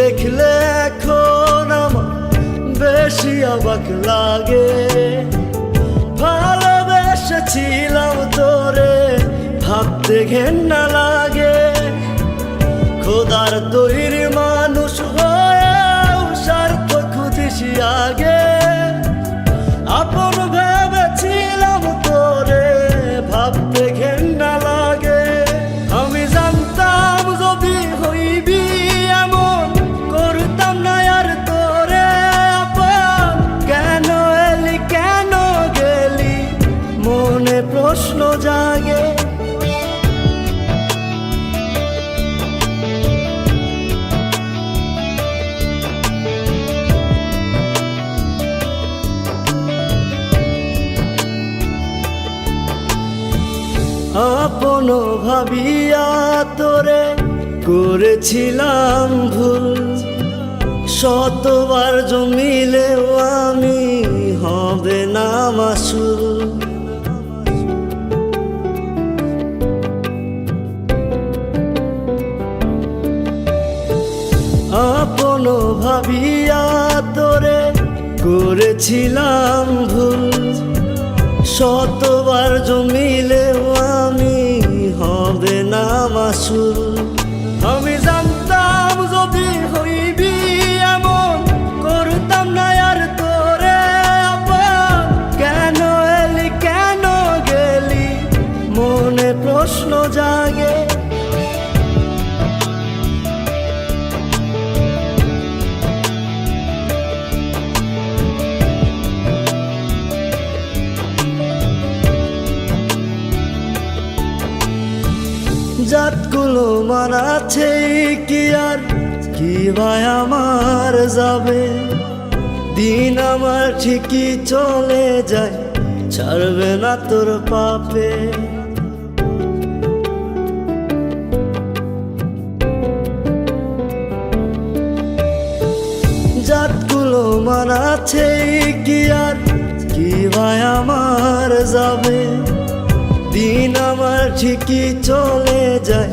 দেখলে এখন আমার বেশি অবাক লাগে। ভালোবেসেছিলাম তোরে ভাবতে ঘেন্না লাগে। খোদার তৈরি আপন ভাবিয়া তোরে করেছিলাম ভুল। শতবার জমিলেও আমি হবে না মাসুল। আপন ভাবিয়া তোরে করেছিলাম ভুল। শতবার হবে না জাতগুলো মানাছে কি আর, কি ভাই আমার যাবে? দিন আমার ঠিকই চলে যায়, ছাড়বে না তোর পাপে। জাতগুলো মানাছে কি আর, কি ভাই আমার যাবে? দিন আমার ঠিকই চলে যায়,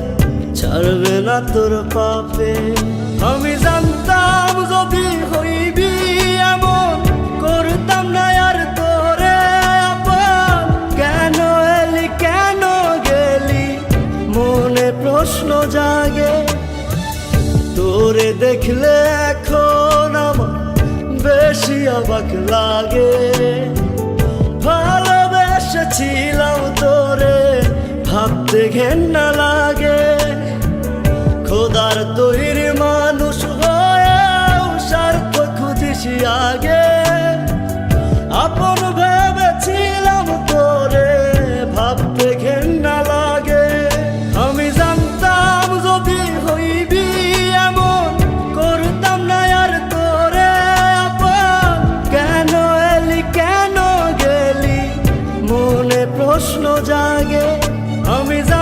ছাড়বে না তোর পাপে। আমি জানতাম যদি হইবি এমন, করতাম না আর তোরে কেন এলি, কেন গেলি? মনে প্রশ্ন জাগে। তোরে দেখলে এখন আমার বেশি অবাক লাগে। ভালোবেসেছিলাম ঘেন্না লাগে। খোদার তৈরি মানুষ হয়েও স্বার্থ খুঁজিসি আগে। আপন ভেবেছিলাম তোরে ভাবতে ঘেন্না লাগে। আমি জানতাম যদি হইবি এমন, করতাম না আর তোরে আপন। কেন এলি, কেন গেলি, মনে প্রশ্ন জাগে। আমি জান